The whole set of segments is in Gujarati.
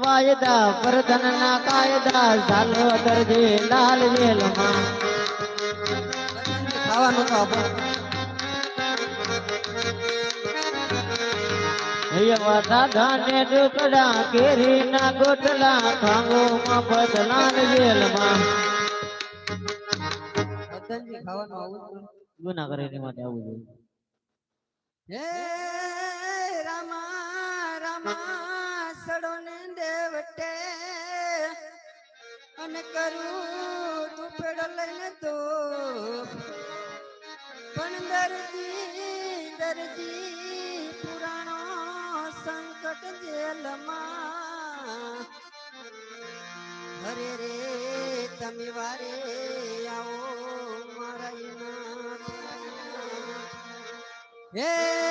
વાયદા પ્રધન ના કાયદા ઝાલો દરજી લાલ વેલમાં. ખાવાનું તો આપો દાદા ને ડુકડા કેરી ના ગોટલા ખાંગો માં બદલાન ખાવાનું આવું ગુના કરે એની માટે આવું જોઈએ રામા રામા. સડો ને દેવટે, અને કરું તું પેડો લઈને તો પણ દરજી દરજી, પુરાણો સંકટ જેલમાં હરે રે, તમે વારે આવો મારા ઈનાથ. હે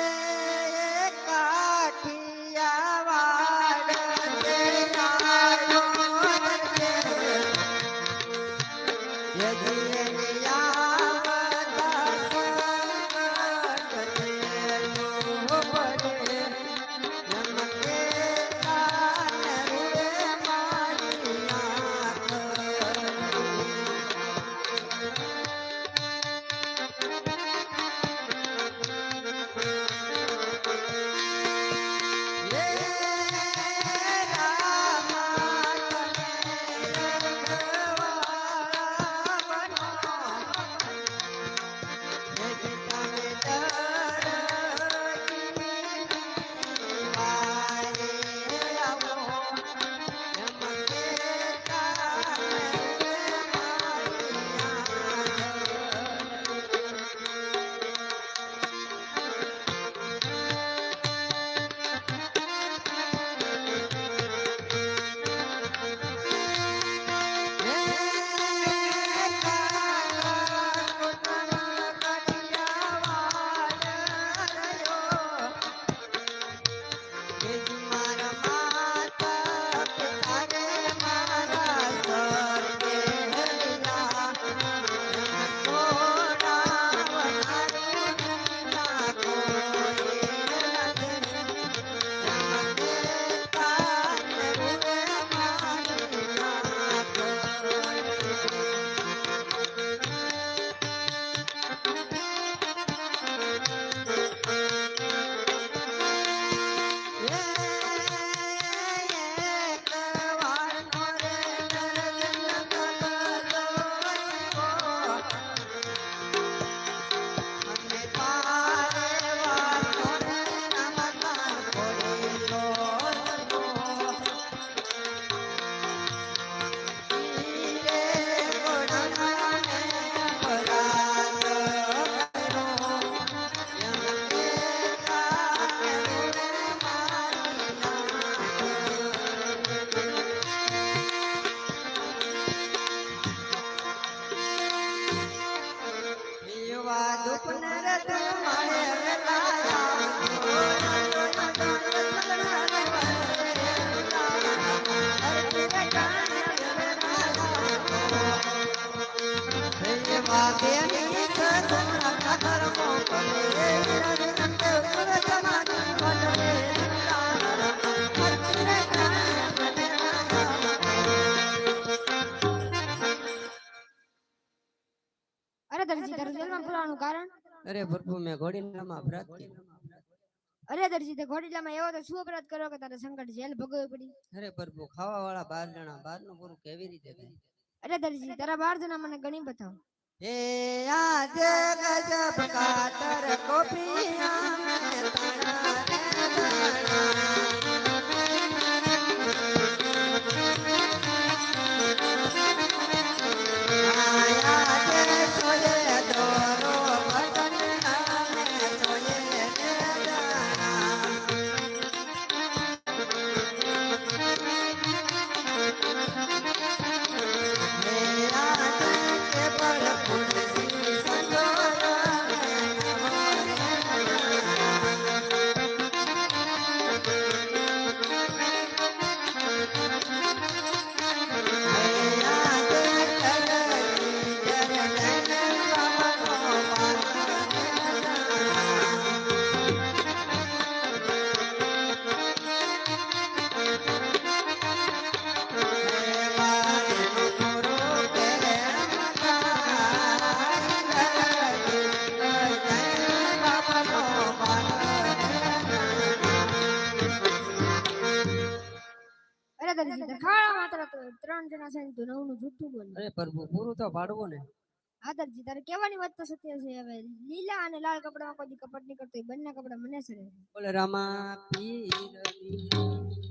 અરે દરજી પ્રભુ મેં અપરાધ કર્યો. અરે તે ઘોડીલામાં એવો તો શું અપરાધ કર્યો કે તારે સંકટ જેલ ભોગવવી પડી? અરે પ્રભુ ખાવા વાળા બાર જણા બારનું પૂરું કેવી રીતે થાય? અરે દરજી તારા બાર જણા મને ગણી બતાવો. એ આજ ગજબ કાતર કોપિયા ત્રણ જણા છે તો નવનું જૂઠું બોલ અરે પ્રભુ પૂરું તો પાડવું ને. આદરજી દરજી તારે કહેવાની વાત તો સત્ય છે. હવે લીલા અને લાલ કપડામાં કોઈ કપટ નહીં કરતો એ બંને કપડા મને સરે બોલે રામા પીરની